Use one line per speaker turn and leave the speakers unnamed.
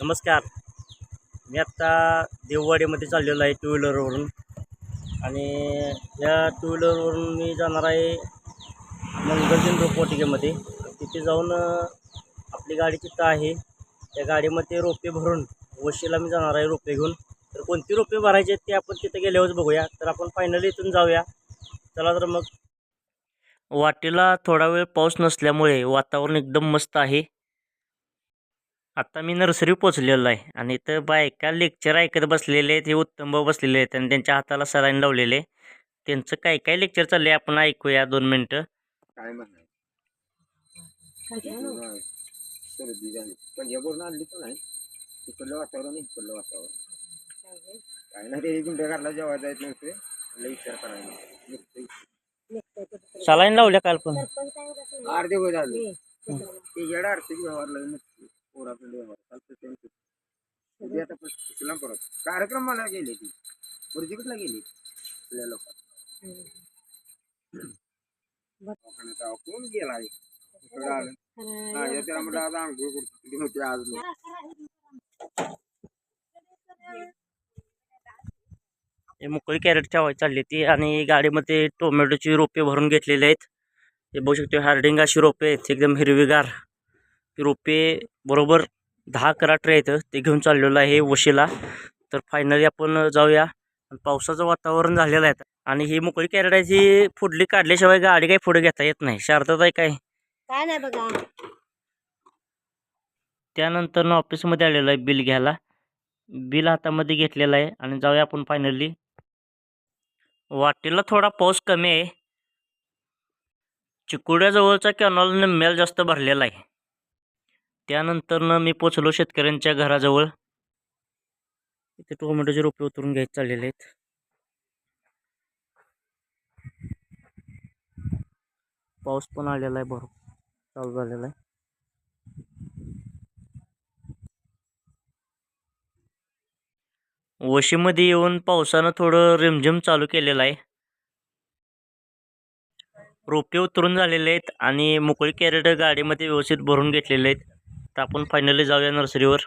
नमस्कार. मी आत्ता देववाडीमध्ये चाललेलो आहे टू व्हीलरवरून आणि या टू व्हीलरवरून मी जाणार आहे मंगलदिन रोपवाटिकेमध्ये तिथे जाऊन आपली गाडी तिथं आहे. त्या गाडीमध्ये रोपे भरून वशीला मी जाणार आहे रोपे घेऊन. तर कोणती रोपे भरायचे आहेत ते आपण तिथे गेल्यावरच बघूया. तर आपण फायनली इथून जाऊया. चला तर मग. वाटेला थोडा वेळ पाऊस नसल्यामुळे वातावरण एकदम मस्त आहे. आत्ता मी नर्सरी पोचलेलो आहे आणि इथं बायका लेक्चर ऐकत बसलेले आहेत हे उत्तम भाऊ बसलेले आहेत आणि त्यांच्या हाताला सलाईन लावलेले त्यांचं काय काय लेक्चर चालले आपण ऐकूया दोन मिनटं.
काय म्हणणार? सर्दी झाली. पंजाबवरून आणली पण नाही. वातावरण इकडलं वातावरण. काय नाही ते गुंड्या घरला जेव्हा जायचं नव्हते. लई विचार करायला.
सलाईन लावल्या काल पण.
अर्धे वय झाले. ते येडा आर्थिक व्यवहार लई नसते पोराकडे चालतं त्यांचं आता पण कार्यक्रमाला गेले ती. गेली? आपल्या लोक कोण गेला हा त्याला म्हटलं आज आंघोळ होते आज
हे मोकळी कॅरेट ठेवायची चालली ती आणि गाडीमध्ये टोमॅटोची रोपे भरून घेतलेले आहेत. हे बघू शकतो हार्डिंग अशी रोपे आहेत. एकदम हिरवीगार. रोपे बरोबर दहा करा ट्रे आहेत. ते घेऊन चाललेलं आहे वशीला. तर फायनली आपण जाऊया. पावसाचं वातावरण झालेलं आहे. आणि ही मोकळी कॅरेट आहे ती फुडली काढल्याशिवाय गाडी काही पुढे घेता येत नाही. शारदात आहे काय?
काय नाही बघा.
त्यानंतर ऑफिसमध्ये आलेलं आहे बिल घ्यायला. बिल हातामध्ये घेतलेलं आहे. आणि जाऊया आपण फायनली वाटेला थोडा पाऊस कमी आहे. चिकुड्याजवळचा कॅनॉल निम्म्याला जास्त भरलेला आहे. त्यानंतरनं मी पोचलो शेतकऱ्यांच्या घराजवळ. इथे टोमॅटोचे रोपे उतरून घ्यायचे चाललेले आहेत. पाऊस पण आलेला आहे भरपूर चालू झालेला आहे. वशीमध्ये येऊन पावसानं थोडं रिमझिम चालू केलेलं आहे. रोपे उतरून झालेले आहेत आणि मोकळी कॅरेट गाडीमध्ये व्यवस्थित भरून घेतलेले आहेत. तर आपण फायनली जाऊया नर्सरीवर